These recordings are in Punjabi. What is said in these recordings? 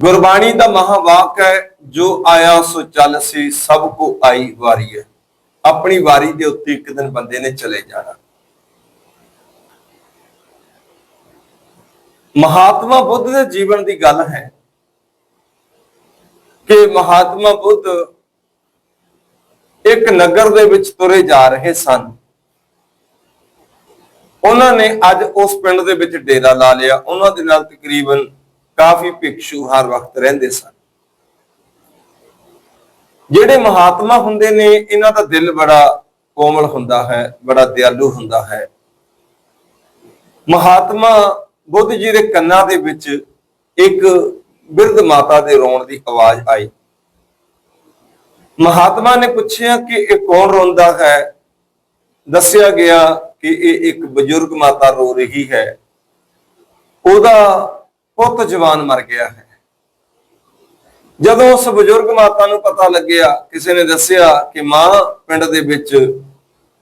ਗੁਰਬਾਣੀ ਦਾ ਮਹਾਵਾਕ ਹੈ, ਜੋ ਆਇਆ ਸੋ ਚੱਲ ਸੀ, ਸਭ ਕੋ ਆਈ ਵਾਰੀ ਹੈ। ਆਪਣੀ ਵਾਰੀ ਦੇ ਉੱਤੇ ਇੱਕ ਦਿਨ ਬੰਦੇ ਨੇ ਚਲੇ ਜਾਣਾ। ਮਹਾਤਮਾ ਬੁੱਧ ਦੇ ਜੀਵਨ ਦੀ ਗੱਲ ਹੈ ਕਿ ਮਹਾਤਮਾ ਬੁੱਧ ਇੱਕ ਨਗਰ ਦੇ ਵਿੱਚ ਤੁਰੇ ਜਾ ਰਹੇ ਸਨ। ਉਹਨਾਂ ਨੇ ਅੱਜ ਉਸ ਪਿੰਡ ਦੇ ਵਿੱਚ ਡੇਰਾ ਲਾ ਲਿਆ। ਉਹਨਾਂ ਦੇ ਨਾਲ ਤਕਰੀਬਨ ਕਾਫੀ ਭਿਕਸ਼ੂ ਹਰ ਵਕਤ ਰਹਿੰਦੇ ਸਨ। ਜਿਹੜੇ ਮਹਾਤਮਾ ਹੁੰਦੇ ਨੇ, ਇਹਨਾਂ ਦਾ ਦਿਲ ਬੜਾ ਕੋਮਲ ਹੁੰਦਾ ਹੈ, ਬੜਾ ਦਿਆਲੂ ਹੁੰਦਾ ਹੈ। ਮਹਾਤਮਾ ਬੁੱਧ ਜੀ ਦੇ ਕੰਨਾਂ ਦੇ ਵਿੱਚ ਇੱਕ ਬਿਰਧ ਮਾਤਾ ਦੇ ਰੋਣ ਦੀ ਆਵਾਜ਼ ਆਈ। ਮਹਾਤਮਾ ਨੇ ਪੁੱਛਿਆ ਕਿ ਇਹ ਕੌਣ ਰੋਂਦਾ ਹੈ? ਦੱਸਿਆ ਗਿਆ ਕਿ ਇਹ ਇੱਕ ਬਜ਼ੁਰਗ ਮਾਤਾ ਰੋ ਰਹੀ ਹੈ। ਉਹਦਾ ਪੁੱਤ ਜਵਾਨ ਮਰ ਗਿਆ ਹੈ। ਜਦੋਂ ਉਸ ਬਜ਼ੁਰਗ ਮਾਤਾ ਨੂੰ ਪਤਾ ਲੱਗਿਆ, ਕਿਸੇ ਨੇ ਦੱਸਿਆ ਕਿ ਮਾਂ ਪਿੰਡ ਦੇ ਵਿੱਚ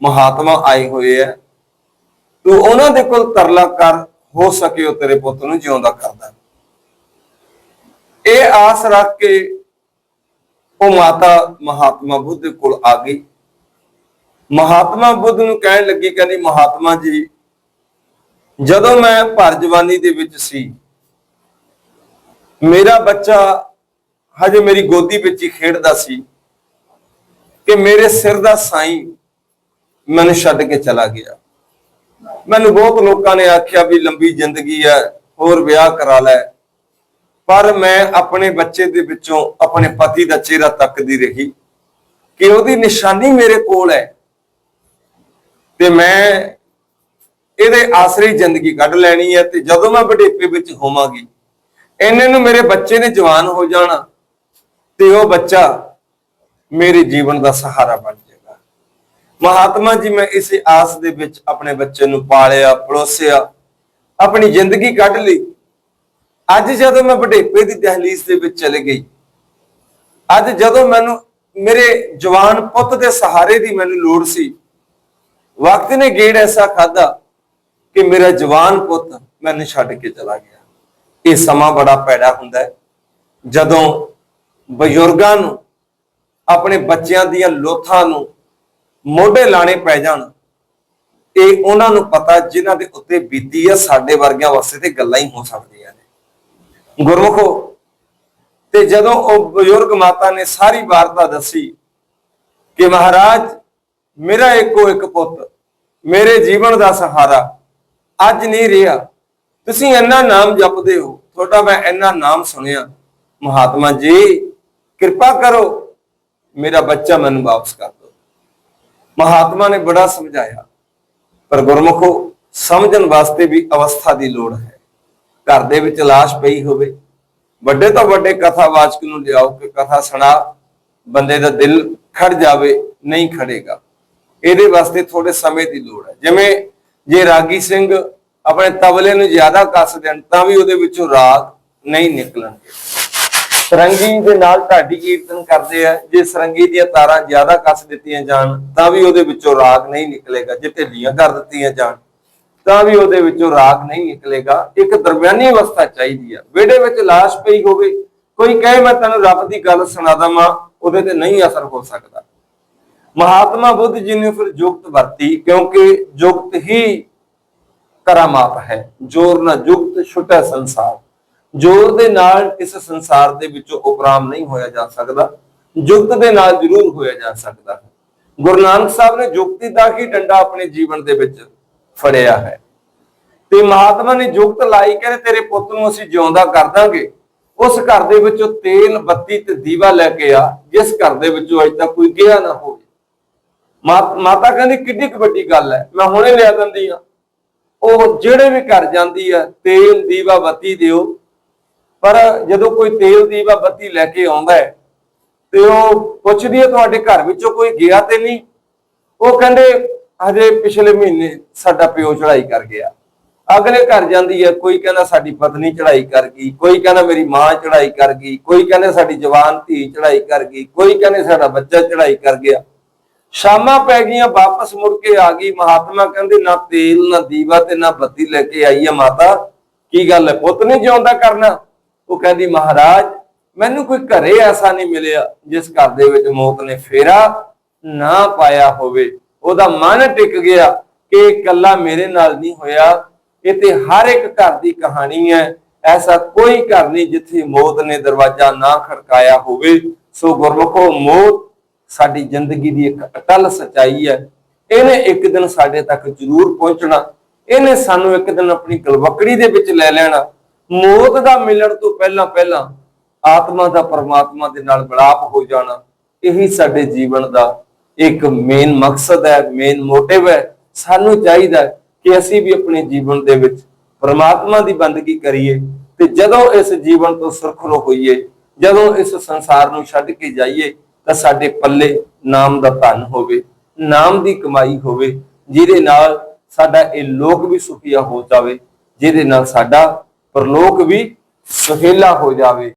ਮਹਾਤਮਾ ਆਏ ਹੋਏ ਆ ਤੂੰ ਉਹਨਾਂ ਦੇ ਕੋਲ ਤਰਲਾ ਕਰ, ਹੋ ਸਕੇ ਉਹ ਤੇਰੇ ਪੁੱਤ ਨੂੰ ਜਿਉਂਦਾ ਕਰਦਾ। ਇਹ ਆਸ ਰੱਖ ਕੇ ਉਹ ਮਾਤਾ ਮਹਾਤਮਾ ਬੁੱਧ ਕੋਲ ਆ ਗਈ। ਮਹਾਤਮਾ ਬੁੱਧ ਨੂੰ ਕਹਿਣ ਲੱਗੀ, ਕਹਿੰਦੀ, ਮਹਾਤਮਾ ਜੀ, ਜਦੋਂ ਮੈਂ ਭਰ ਜਵਾਨੀ ਦੇ ਵਿੱਚ ਸੀ ਮੇਰਾ ਬੱਚਾ ਹਜੇ ਮੇਰੀ ਗੋਦੀ ਵਿੱਚ ਹੀ ਖੇਡਦਾ ਸੀ ਕਿ ਮੇਰੇ ਸਿਰ ਦਾ ਸਾਈਂ ਮੈਨੂੰ ਛੱਡ ਕੇ ਚਲਾ ਗਿਆ। ਮੈਨੂੰ ਬਹੁਤ ਲੋਕਾਂ ਨੇ ਆਖਿਆ ਵੀ ਲੰਬੀ ਜ਼ਿੰਦਗੀ ਹੈ, ਹੋਰ ਵਿਆਹ ਕਰਾ ਲੈ। ਪਰ ਮੈਂ ਆਪਣੇ ਬੱਚੇ ਦੇ ਵਿੱਚੋਂ ਆਪਣੇ ਪਤੀ ਦਾ ਚਿਹਰਾ ਤੱਕਦੀ ਰਹੀ ਕਿ ਉਹਦੀ ਨਿਸ਼ਾਨੀ ਮੇਰੇ ਕੋਲ ਹੈ ਤੇ ਮੈਂ ਇਹਦੇ ਆਸਰੇ ਜ਼ਿੰਦਗੀ ਕੱਢ ਲੈਣੀ ਹੈ ਤੇ ਜਦੋਂ ਮੈਂ ਬੁਢੇਪੇ ਵਿੱਚ ਹੋਵਾਂਗੀ ਇੰਨੇ ਨੂੰ ਮੇਰੇ ਬੱਚੇ ਨੇ ਜਵਾਨ ਹੋ ਜਾਣਾ ਤੇ ਉਹ ਬੱਚਾ ਮੇਰੇ ਜੀਵਨ ਦਾ ਸਹਾਰਾ ਬਣ ਜਾਏਗਾ। ਮਹਾਤਮਾ ਜੀ, ਮੈਂ ਇਸੇ ਆਸ ਦੇ ਵਿੱਚ ਆਪਣੇ ਬੱਚੇ ਨੂੰ ਪਾਲਿਆ ਪਲੋਸਿਆ ਆਪਣੀ ਜ਼ਿੰਦਗੀ ਕੱਢ ਲਈ। ਅੱਜ ਜਦੋਂ ਮੈਂ ਵਡੇਪੇ ਦੀ ਦਹਲੀਜ਼ ਦੇ ਵਿੱਚ ਚਲੇ ਗਈ, ਅੱਜ ਜਦੋਂ ਮੈਨੂੰ ਮੇਰੇ ਜਵਾਨ ਪੁੱਤ ਦੇ ਸਹਾਰੇ ਦੀ ਮੈਨੂੰ ਲੋੜ ਸੀ, ਵਕਤ ਨੇ ਗੇੜ ਐਸਾ ਖਾਦਾ ਕਿ ਮੇਰਾ ਜਵਾਨ ਪੁੱਤ ਮੈਨੂੰ ਛੱਡ ਕੇ ਚਲਾ ਗਿਆ। ਇਹ ਸਮਾਂ ਬੜਾ ਪੈੜਾ ਹੁੰਦਾ ਹੈ। ਜਦੋਂ ਬਜ਼ੁਰਗਾਂ ਨੂੰ, ਆਪਣੇ ਬੱਚਿਆਂ ਦੀਆਂ ਲੋਥਾਂ ਨੂੰ ਮੋਢੇ ਲਾਣੇ ਪੈ ਜਾਣ, ਇਹ ਉਹਨਾਂ ਨੂੰ ਪਤਾ ਜਿਨ੍ਹਾਂ ਦੇ ਉੱਤੇ ਬੀਤੀ ਹੈ ਸਾਡੇ ਵਰਗਿਆਂ ਵਾਸਤੇ ਤੇ ਗੱਲਾਂ ਹੀ ਹੋ ਸਕਦੀਆਂ ਨੇ। ਗੁਰਮੁਖੋ, ਤੇ ਜਦੋਂ ਉਹ ਬਜ਼ੁਰਗ ਮਾਤਾ ਨੇ ਸਾਰੀ ਵਾਰਤਾ ਦੱਸੀ ਕਿ ਮਹਾਰਾਜ, ਮੇਰਾ ਇੱਕੋ ਇੱਕ ਪੁੱਤ, ਮੇਰੇ ਜੀਵਨ ਦਾ ਸਹਾਰਾ ਅੱਜ ਨਹੀਂ ਰਿਹਾ। ਤੁਸੀਂ ਇੰਨਾ ਨਾਮ ਜਪਦੇ ਹੋ, ਤੁਹਾਡਾ ਮੈਂ ਇੰਨਾ ਨਾਮ ਸੁਣਿਆ। ਮਹਾਤਮਾ ਜੀ, ਕਿਰਪਾ ਕਰੋ, ਮੇਰਾ ਬੱਚਾ ਮੈਨੂੰ ਵਾਪਸ ਕਰ ਦਿਓ। ਮਹਾਤਮਾ ਨੇ ਬੜਾ ਸਮਝਾਇਆ, ਪਰ ਗੁਰਮੁਖੋ, ਸਮਝਣ ਵਾਸਤੇ ਵੀ ਅਵਸਥਾ ਦੀ ਲੋੜ ਹੈ। ਘਰ ਦੇ ਵਿੱਚ ਲਾਸ਼ ਪਈ ਹੋਵੇ, ਵੱਡੇ ਤੋਂ ਵੱਡੇ ਕਥਾਵਾਚਕ ਨੂੰ ਲਿਆਓ ਕਿ ਕਥਾ ਸੁਣਾ, ਬੰਦੇ ਦਾ ਦਿਲ ਖੜ ਜਾਵੇ, ਨਹੀਂ ਖੜੇਗਾ। ਇਹਦੇ ਵਾਸਤੇ ਥੋੜੇ ਸਮੇਂ ਦੀ ਲੋੜ ਹੈ। ਜਿਵੇਂ ਜੇ ਰਾਗੀ ਸਿੰਘ ਆਪਣੇ ਤਬਲੇ ਨੂੰ ਜ਼ਿਆਦਾ ਕੱਸ ਦੇਣ, ਤਾਂ ਵੀ ਉਹਦੇ ਵਿੱਚੋਂ ਰਾਗ ਨਹੀਂ ਨਿਕਲਣਗੇ ਸਰੰਗੀ ਦੇ ਨਾਲ ਢਾਡੀ ਕੀਰਤਨ ਕਰਦੇ ਆ, ਜੇ ਸਰੰਗੀ ਦੀਆਂ ਤਾਰਾਂ ਜ਼ਿਆਦਾ ਕੱਸ ਦਿੱਤੀਆਂ ਜਾਣ, ਤਾਂ ਵੀ ਉਹਦੇ ਵਿੱਚੋਂ ਰਾਗ ਨਹੀਂ ਨਿਕਲੇਗਾ, ਜੇ ਢਿੱਲੀਆਂ ਕਰ ਦਿੱਤੀਆਂ ਜਾਣ, ਤਾਂ ਵੀ ਉਹਦੇ ਵਿੱਚੋਂ ਰਾਗ ਨਹੀਂ ਨਿਕਲੇਗਾ। ਇੱਕ ਦਰਮਿਆਨੀ ਅਵਸਥਾ ਚਾਹੀਦੀ ਆ। ਵਿਹੜੇ ਵਿੱਚ ਲਾਸ਼ ਪਈ ਹੋਵੇ, ਕੋਈ ਕਹੇ, ਮੈਂ ਤੈਨੂੰ ਰੱਬ ਦੀ ਗੱਲ ਸੁਣਾ ਦਵਾਂ ਉਹਦੇ ਤੇ ਨਹੀਂ ਅਸਰ ਹੋ ਸਕਦਾ। ਮਹਾਤਮਾ ਬੁੱਧ ਜੀ ਨੇ ਫਿਰ ਜੁਗਤ ਵਰਤੀ, ਕਿਉਂਕਿ ਜੁਗਤ ਹੀ ਕਰਾਮਾਤ ਹੈ। ਜੋਰ ਨਾ ਜੁਗਤ ਛੁਟਾ ਸੰਸਾਰ। ਜੋਰ ਦੇ ਨਾਲ ਇਸ ਸੰਸਾਰ ਦੇ ਵਿੱਚੋਂ ਉਪਰਾਮ ਨਹੀਂ ਹੋਇਆ ਜਾ ਸਕਦਾ। ਜੁਗਤ ਦੇ ਨਾਲ ਜ਼ਰੂਰ ਹੋਇਆ ਜਾ ਸਕਦਾ ਹੈ। ਗੁਰੂ ਨਾਨਕ ਸਾਹਿਬ ਨੇ ਜੁਗਤੀ ਦਾ ਹੀ ਡੰਡਾ ਆਪਣੇ ਜੀਵਨ ਦੇ ਵਿੱਚ ਫੜਿਆ ਹੈ। ਤੇ ਮਹਾਤਮਾ ਨੇ ਜੁਗਤ ਲਾਈ, ਕਹਿੰਦੇ ਤੇਰੇ ਪੁੱਤ ਨੂੰ ਅਸੀਂ ਜਿਉਂਦਾ ਕਰ ਦਾਂਗੇ। ਉਸ ਘਰ ਦੇ ਵਿੱਚੋਂ ਤੇਲ, ਬੱਤੀ ਤੇ ਦੀਵਾ ਲੈ ਕੇ ਆ। ਜਿਸ ਘਰ ਦੇ ਵਿੱਚੋਂ ਅਜੇ ਤੱਕ ਕੋਈ ਗਿਆ ਨਾ ਹੋਵੇ। ਮਾ- ਮਾਤਾ ਕਹਿੰਦੀ, ਕਿੱਡੀ ਕੁ ਵੱਡੀ ਗੱਲ ਹੈ। ਮੈਂ ਹੁਣੇ ਲਿਆ ਦਿੰਦੀ ਆ ਉਹ ਜਿਹੜੇ ਵੀ ਘਰ ਜਾਂਦੀ ਹੈ ਤੇਲ ਦੀਵਾ ਬੱਤੀ ਦਿਓ। ਪਰ ਜਦੋਂ ਕੋਈ ਤੇਲ ਦੀਵਾ ਬੱਤੀ ਲੈ ਕੇ ਆਉਂਦਾ ਹੈ, ਤੇ ਉਹ ਪੁੱਛਦੀ ਹੈ, ਤੁਹਾਡੇ ਘਰ ਵਿੱਚੋਂ ਕੋਈ ਗਿਆ ਤੇ ਨਹੀਂ? ਉਹ ਕਹਿੰਦੇ, ਹਜੇ ਪਿਛਲੇ ਮਹੀਨੇ ਸਾਡਾ ਪਿਓ ਚੜਾਈ ਕਰ ਗਿਆ। ਅਗਲੇ ਘਰ ਜਾਂਦੀ ਹੈ, ਕੋਈ ਕਹਿੰਦਾ ਸਾਡੀ ਪਤਨੀ ਚੜਾਈ ਕਰ ਗਈ, ਕੋਈ ਕਹਿੰਦਾ ਮੇਰੀ ਮਾਂ ਚੜਾਈ ਕਰ ਗਈ, ਕੋਈ ਕਹਿੰਦਾ ਸਾਡੀ ਜਵਾਨ ਧੀ ਚੜਾਈ ਕਰ ਗਈ, ਕੋਈ ਕਹਿੰਦੇ ਸਾਡਾ ਬੱਚਾ ਚੜਾਈ ਕਰ ਗਿਆ। ਸ਼ਾਮਾਂ ਪੈ ਗਈਆਂ, ਵਾਪਸ ਮੁੜ ਕੇ ਆ ਗਈ। ਮਹਾਤਮਾ ਕਹਿੰਦੇ, ਨਾ ਤੇਲ, ਨਾ ਦੀਵਾ ਤੇ ਨਾ ਬੱਤੀ ਲੈ ਕੇ ਆਈ ਆ ਮਾਤਾ। ਕੀ ਗੱਲ ਹੈ? ਪੁੱਤ ਨਹੀਂ ਜਿਉਂਦਾ ਕਰਨਾ? ਉਹ ਕਹਿੰਦੀ, ਮਹਾਰਾਜ, ਮੈਨੂੰ ਕੋਈ ਘਰੇ ਐਸਾ ਨਹੀਂ ਮਿਲਿਆ, ਜਿਸ ਘਰ ਦੇ ਵਿੱਚ ਮੌਤ ਨੇ ਫੇਰਾ ਨਾ ਪਾਇਆ ਹੋਵੇ। ਉਹਦਾ ਮਨ ਟਿਕ ਗਿਆ ਕਿ ਇਕੱਲਾ ਮੇਰੇ ਨਾਲ ਨਹੀਂ ਹੋਇਆ। ਇਹ ਤੇ ਹਰ ਇੱਕ ਘਰ ਦੀ ਕਹਾਣੀ ਹੈ। ਐਸਾ ਕੋਈ ਘਰ ਨਹੀਂ ਜਿੱਥੇ ਮੌਤ ਨੇ ਦਰਵਾਜ਼ਾ ਨਾ ਖੜਕਾਇਆ ਹੋਵੇ। ਸੋ ਗੁਰਮਖੋ, ਮੌਤ ਸਾਡੀ ਜ਼ਿੰਦਗੀ ਦੀ ਇੱਕ ਅਟਲ ਸਚਾਈ ਹੈ। ਇਹਨੇ ਇੱਕ ਦਿਨ ਸਾਡੇ ਤੱਕ ਜ਼ਰੂਰ ਪਹੁੰਚਣਾ। ਇਹਨੇ ਸਾਨੂੰ ਇੱਕ ਦਿਨ ਆਪਣੀ ਗਲਵਕੜੀ ਦੇ ਵਿੱਚ ਲੈ ਲੈਣਾ। ਮੌਤ ਦਾ ਮਿਲਣ ਤੋਂ ਪਹਿਲਾਂ ਪਹਿਲਾਂ ਆਤਮਾ ਦਾ ਪਰਮਾਤਮਾ ਦੇ ਨਾਲ ਮਿਲਾਪ ਹੋ ਜਾਣਾ। ਇਹੀ ਸਾਡੇ ਜੀਵਨ ਦਾ ਇੱਕ ਮੇਨ ਮਕਸਦ ਹੈ ਮੇਨ ਮੋਟਿਵ ਹੈ। ਸਾਨੂੰ ਚਾਹੀਦਾ ਕਿ ਅਸੀਂ ਵੀ ਆਪਣੇ ਜੀਵਨ ਦੇ ਵਿੱਚ ਪਰਮਾਤਮਾ ਦੀ ਬੰਦਗੀ ਕਰੀਏ ਤੇ ਜਦੋਂ ਇਸ ਜੀਵਨ ਤੋਂ ਸੁਰਖਰੂ ਹੋਈਏ, ਜਦੋਂ ਇਸ ਸੰਸਾਰ ਨੂੰ ਛੱਡ ਕੇ ਜਾਈਏ ਤਾਂ ਸਾਡੇ ਪੱਲੇ ਨਾਮ ਦਾ ਧਨ ਹੋਵੇ, ਨਾਮ ਦੀ ਕਮਾਈ ਹੋਵੇ, ਜਿਹਦੇ ਨਾਲ ਸਾਡਾ ਇਹ ਲੋਕ ਵੀ ਸੁਖੀਆ ਹੋ ਜਾਵੇ, ਜਿਹਦੇ ਨਾਲ ਸਾਡਾ ਪਰਲੋਕ ਵੀ ਸੁਹੇਲਾ ਹੋ ਜਾਵੇ।